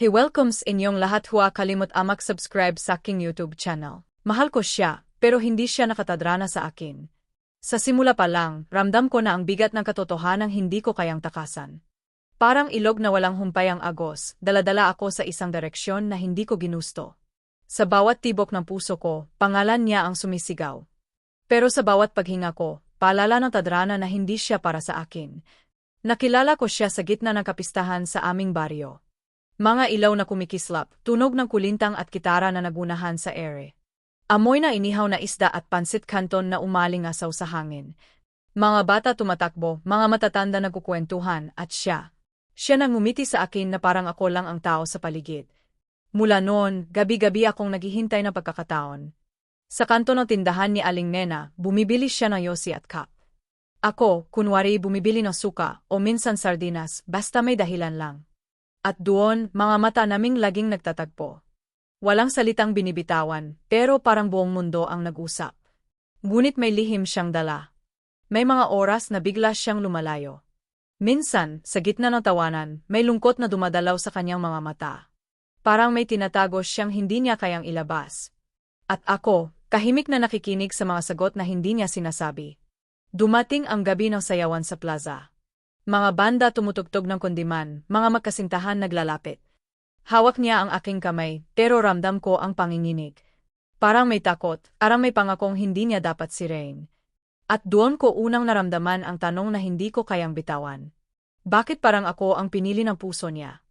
He welcomes inyong lahat huwa kalimot amak subscribe sa aking YouTube channel. Mahal ko siya, pero hindi siya nakatadrana sa akin. Sa simula pa lang, ramdam ko na ang bigat ng katotohanang hindi ko kayang takasan. Parang ilog na walang humpay ang agos, daladala ako sa isang direksyon na hindi ko ginusto. Sa bawat tibok ng puso ko, pangalan niya ang sumisigaw. Pero sa bawat paghinga ko, paalala ng tadrana na hindi siya para sa akin. Nakilala ko siya sa gitna ng kapistahan sa aming baryo. Mga ilaw na kumikislap, tunog ng kulintang at kitara na nagunahan sa ere. Amoy na inihaw na isda at pansit kanton na umalingasaw sa hangin. Mga bata tumatakbo, mga matatanda nagkukwentuhan, at siya. Siya nang ngumiti sa akin na parang ako lang ang tao sa paligid. Mula noon, gabi-gabi akong naghihintay ng pagkakataon. Sa kanto ng tindahan ni Aling Nena, bumibili siya ng yosi at cup. Ako, kunwari bumibili ng suka o minsan sardinas, basta may dahilan lang. At doon, mga mata naming laging nagtatagpo. Walang salitang binibitawan, pero parang buong mundo ang nag-usap. Ngunit may lihim siyang dala. May mga oras na bigla siyang lumalayo. Minsan, sa gitna ng tawanan, may lungkot na dumadalaw sa kanyang mga mata. Parang may tinatago siyang hindi niya kayang ilabas. At ako, kahimik na nakikinig sa mga sagot na hindi niya sinasabi. Dumating ang gabi ng sayawan sa plaza. Mga banda tumutugtog ng kundiman, mga magkasintahan naglalapit. Hawak niya ang aking kamay, pero ramdam ko ang panginginig. Parang may takot, parang may pangakong hindi niya dapat sirain. At doon ko unang naramdaman ang tanong na hindi ko kayang bitawan. Bakit parang ako ang pinili ng puso niya?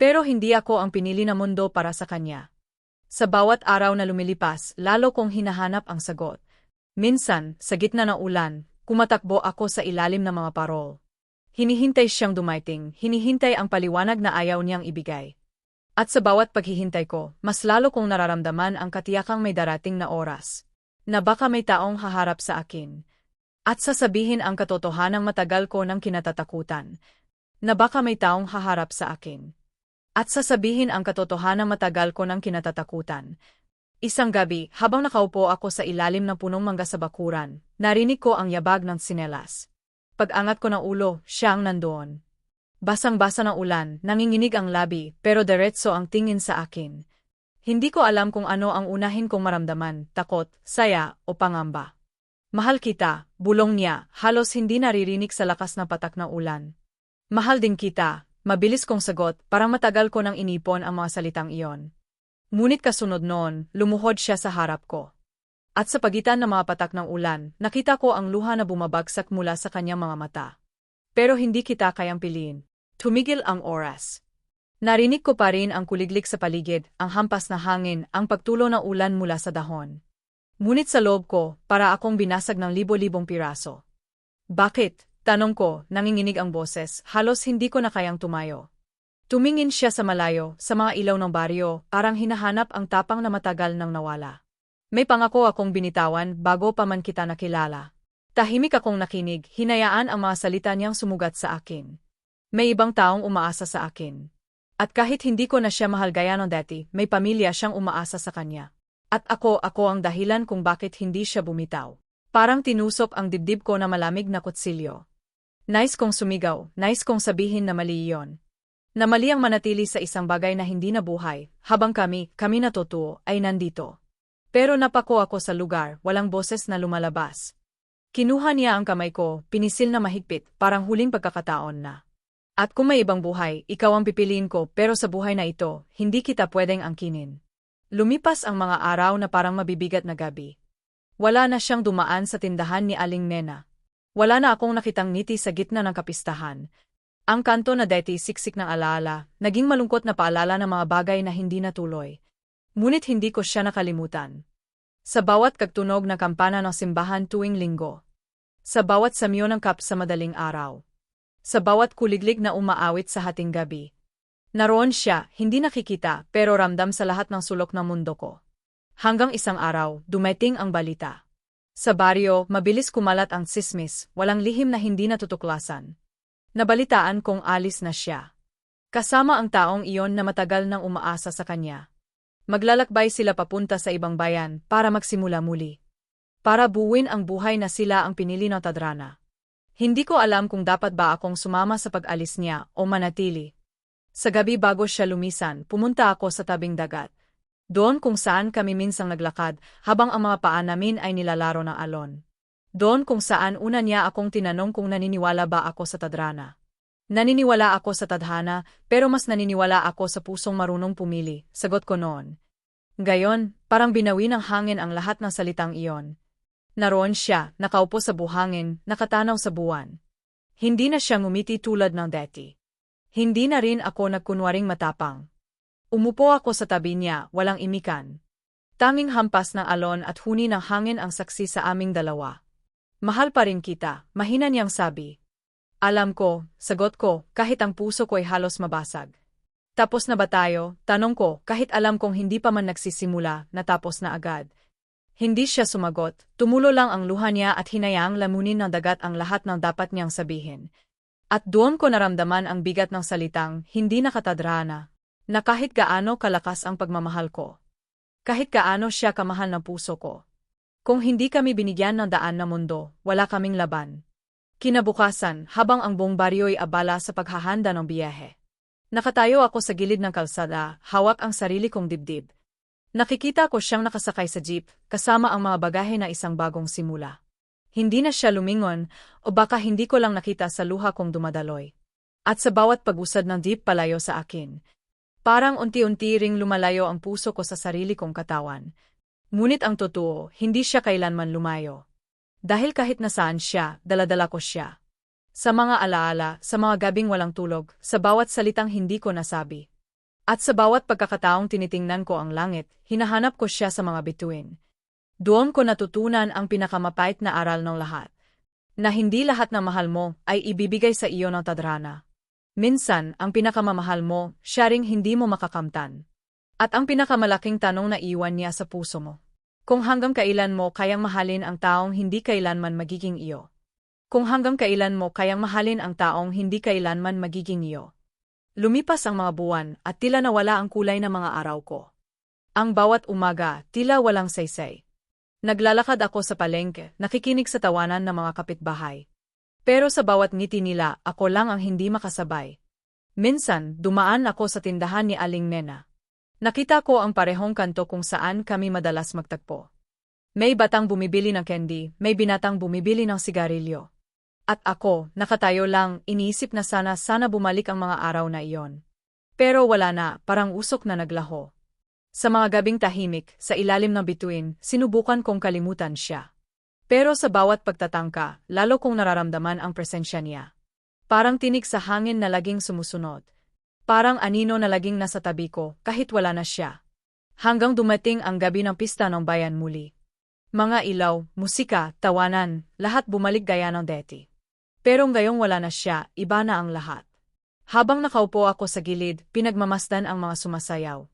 Pero hindi ako ang pinili ng mundo para sa kanya. Sa bawat araw na lumilipas, lalo kong hinahanap ang sagot. Minsan, sa gitna ng ulan, kumatakbo ako sa ilalim ng mga parol. Hinihintay siyang dumating, hinihintay ang paliwanag na ayaw niyang ibigay. At sa bawat paghihintay ko, mas lalo kong nararamdaman ang katiyakang may darating na oras. Na baka may taong haharap sa akin. At sasabihin ang katotohanang matagal ko ng kinatatakutan. Na baka may taong haharap sa akin. At sasabihin ang katotohanang matagal ko ng kinatatakutan. Isang gabi, habang nakaupo ako sa ilalim ng punong mangga sa bakuran, narinig ko ang yabag ng sinelas. Pag-angat ko ng ulo, siya ang nandoon. Basang-basa ng ulan, nanginginig ang labi, pero diretso ang tingin sa akin. Hindi ko alam kung ano ang unahin kong maramdaman, takot, saya, o pangamba. Mahal kita, bulong niya, halos hindi naririnig sa lakas ng patak ng ulan. Mahal din kita, mabilis kong sagot, parang matagal ko nang inipon ang mga salitang iyon. Ngunit kasunod noon, lumuhod siya sa harap ko. At sa pagitan ng mga patak ng ulan, nakita ko ang luha na bumabagsak mula sa kanyang mga mata. Pero hindi kita kayang piliin. Tumigil ang oras. Narinig ko pa rin ang kuliglig sa paligid, ang hampas na hangin, ang pagtulo ng ulan mula sa dahon. Ngunit sa loob ko, para akong binasag ng libo-libong piraso. Bakit? Tanong ko, nanginginig ang boses, halos hindi ko na kayang tumayo. Tumingin siya sa malayo, sa mga ilaw ng baryo, parang hinahanap ang tapang na matagal nang nawala. May pangako akong binitawan bago pa man kita nakilala. Tahimik akong nakinig, hinayaan ang mga salita niyang sumugat sa akin. May ibang taong umaasa sa akin. At kahit hindi ko na siya mahal gaya ng dati, may pamilya siyang umaasa sa kanya. At ako, ako ang dahilan kung bakit hindi siya bumitaw. Parang tinusok ang dibdib ko na malamig na kutsilyo. Nice kong sumigaw, nice kong sabihin na mali iyon. Na mali ang manatili sa isang bagay na hindi nabuhay, habang kami, kami na totoo, ay nandito. Pero napako ako sa lugar, walang boses na lumalabas. Kinuha niya ang kamay ko, pinisil na mahigpit, parang huling pagkakataon na. At kung may ibang buhay, ikaw ang pipiliin ko pero sa buhay na ito, hindi kita pwedeng angkinin. Lumipas ang mga araw na parang mabibigat na gabi. Wala na siyang dumaan sa tindahan ni Aling Nena. Wala na akong nakitang ngiti sa gitna ng kapistahan. Ang kanto na deti siksik ng alaala, naging malungkot na paalala ng mga bagay na hindi natuloy. Ngunit hindi ko siya nakalimutan. Sa bawat kagtunog na kampana ng simbahan tuwing linggo. Sa bawat samyo ng kap sa madaling araw. Sa bawat kuliglig na umaawit sa hating gabi. Naroon siya, hindi nakikita, pero ramdam sa lahat ng sulok ng mundo ko. Hanggang isang araw, dumating ang balita. Sa baryo, mabilis kumalat ang sismis, walang lihim na hindi natutuklasan. Nabalitaan kong alis na siya. Kasama ang taong iyon na matagal nang umaasa sa kanya. Maglalakbay sila papunta sa ibang bayan para magsimula muli. Para buuin ang buhay na sila ang pinili ng Tadrana. Hindi ko alam kung dapat ba akong sumama sa pag-alis niya o manatili. Sa gabi bago siya lumisan, pumunta ako sa tabing dagat. Doon kung saan kami minsang naglakad habang ang mga paa namin ay nilalaro ng alon. Doon kung saan una niya akong tinanong kung naniniwala ba ako sa tadrana. Naniniwala ako sa tadhana, pero mas naniniwala ako sa pusong marunong pumili, sagot ko noon. Gayon, parang binawi ng hangin ang lahat ng salitang iyon. Naroon siya, nakaupo sa buhangin, nakatanaw sa buwan. Hindi na siya ngumiti tulad ng deti. Hindi na rin ako nagkunwaring matapang. Umupo ako sa tabi niya, walang imikan. Tanging hampas ng alon at huni ng hangin ang saksi sa aming dalawa. Mahal pa rin kita, mahina niyang sabi. Alam ko, sagot ko, kahit ang puso ko ay halos mabasag. Tapos na ba tayo? Tanong ko, kahit alam kong hindi pa man nagsisimula, natapos na agad. Hindi siya sumagot, tumulo lang ang luha niya at hinayaang lamunin ng dagat ang lahat ng dapat niyang sabihin. At doon ko naramdaman ang bigat ng salitang, hindi nakatadrana, na kahit gaano kalakas ang pagmamahal ko. Kahit gaano siya kamahal ng puso ko. Kung hindi kami binigyan ng daan na mundo, wala kaming laban. Kinabukasan, habang ang buong baryo ay abala sa paghahanda ng biyahe. Nakatayo ako sa gilid ng kalsada, hawak ang sarili kong dibdib. Nakikita ko siyang nakasakay sa jeep, kasama ang mga bagahe na isang bagong simula. Hindi na siya lumingon, o baka hindi ko lang nakita sa luha kong dumadaloy. At sa bawat pag-usad ng jeep palayo sa akin, Parang unti-unti ring lumalayo ang puso ko sa sarili kong katawan. Ngunit ang totoo, hindi siya kailanman lumayo. Dahil kahit nasaan siya, daladala ko siya. Sa mga alaala, sa mga gabing walang tulog, sa bawat salitang hindi ko nasabi. At sa bawat pagkakataong tinitingnan ko ang langit, hinahanap ko siya sa mga bituin. Doon ko natutunan ang pinakamapait na aral ng lahat. Na hindi lahat na mahal mo ay ibibigay sa iyo ng tadrana. Minsan, ang pinakamamahal mo, siya hindi mo makakamtan. At ang pinakamalaking tanong na iwan niya sa puso mo. Kung hanggang kailan mo kayang mahalin ang taong hindi kailanman magiging iyo. Kung hanggang kailan mo kayang mahalin ang taong hindi kailanman magiging iyo. Lumipas ang mga buwan at tila nawala ang kulay ng mga araw ko. Ang bawat umaga, tila walang saysay. Naglalakad ako sa palengke, nakikinig sa tawanan ng mga kapitbahay. Pero sa bawat ngiti nila, ako lang ang hindi makasabay. Minsan, dumaan ako sa tindahan ni Aling Nena. Nakita ko ang parehong kanto kung saan kami madalas magtagpo. May batang bumibili ng candy, may binatang bumibili ng sigarilyo. At ako, nakatayo lang, iniisip na sana sana bumalik ang mga araw na iyon. Pero wala na, parang usok na naglaho. Sa mga gabing tahimik, sa ilalim ng bituin, sinubukan kong kalimutan siya. Pero sa bawat pagtatangka, lalo kong nararamdaman ang presensya niya. Parang tinig sa hangin na laging sumusunod. Parang anino na laging nasa tabi ko, kahit wala na siya. Hanggang dumating ang gabi ng pista ng bayan muli. Mga ilaw, musika, tawanan, lahat bumalik gaya ng deti. Pero ngayong wala na siya, iba na ang lahat. Habang nakaupo ako sa gilid, pinagmamasdan ang mga sumasayaw.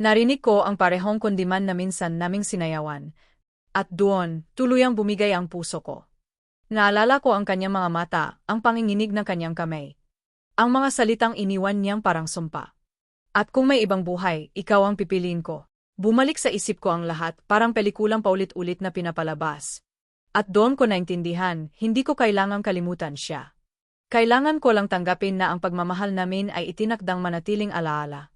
Narinig ko ang parehong kundiman na minsan naming sinayawan, at doon, tuluyang bumigay ang puso ko. Naalala ko ang kanyang mga mata, ang panginginig ng kanyang kamay. Ang mga salitang iniwan niyang parang sumpa. At kung may ibang buhay, ikaw ang pipiliin ko. Bumalik sa isip ko ang lahat, parang pelikulang paulit-ulit na pinapalabas. At doon ko naintindihan, hindi ko kailangang kalimutan siya. Kailangan ko lang tanggapin na ang pagmamahal namin ay itinakdang manatiling alaala.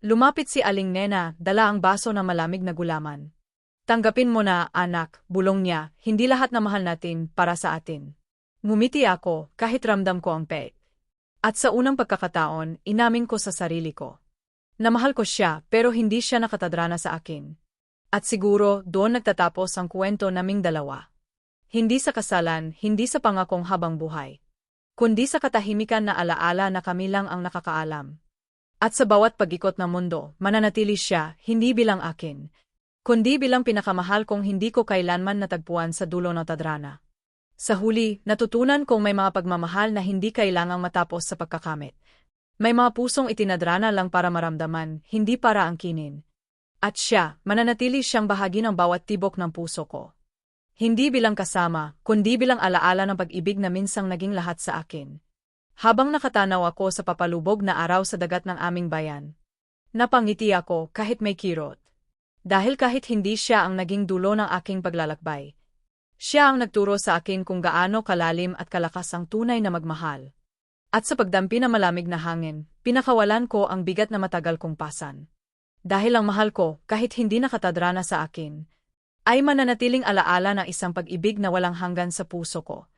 Lumapit si Aling Nena, dala ang baso ng malamig na gulaman. Tanggapin mo na, anak, bulong niya, hindi lahat na mahal natin para sa atin. Ngumiti ako, kahit ramdam ko ang pet. At sa unang pagkakataon, inamin ko sa sarili ko. Namahal ko siya, pero hindi siya nakatadrana sa akin. At siguro, doon nagtatapos ang kwento naming dalawa. Hindi sa kasalan, hindi sa pangakong habang buhay. Kundi sa katahimikan na alaala na kami lang ang nakakaalam. At sa bawat pagikot ng mundo, mananatili siya, hindi bilang akin, kundi bilang pinakamahal kong hindi ko kailanman natagpuan sa dulo ng tadrana. Sa huli, natutunan kong may mga pagmamahal na hindi kailangang matapos sa pagkakamit. May mga pusong itinadrana lang para maramdaman, hindi para angkinin. At siya, mananatili siyang bahagi ng bawat tibok ng puso ko. Hindi bilang kasama, kundi bilang alaala ng pag-ibig na minsang naging lahat sa akin. Habang nakatanaw ako sa papalubog na araw sa dagat ng aming bayan. Napangiti ako kahit may kirot. Dahil kahit hindi siya ang naging dulo ng aking paglalakbay. Siya ang nagturo sa akin kung gaano kalalim at kalakas ang tunay na magmahal. At sa pagdampi na malamig na hangin, pinakawalan ko ang bigat na matagal kong pasan. Dahil ang mahal ko, kahit hindi nakatadrana sa akin, ay mananatiling alaala ng isang pag-ibig na walang hanggan sa puso ko.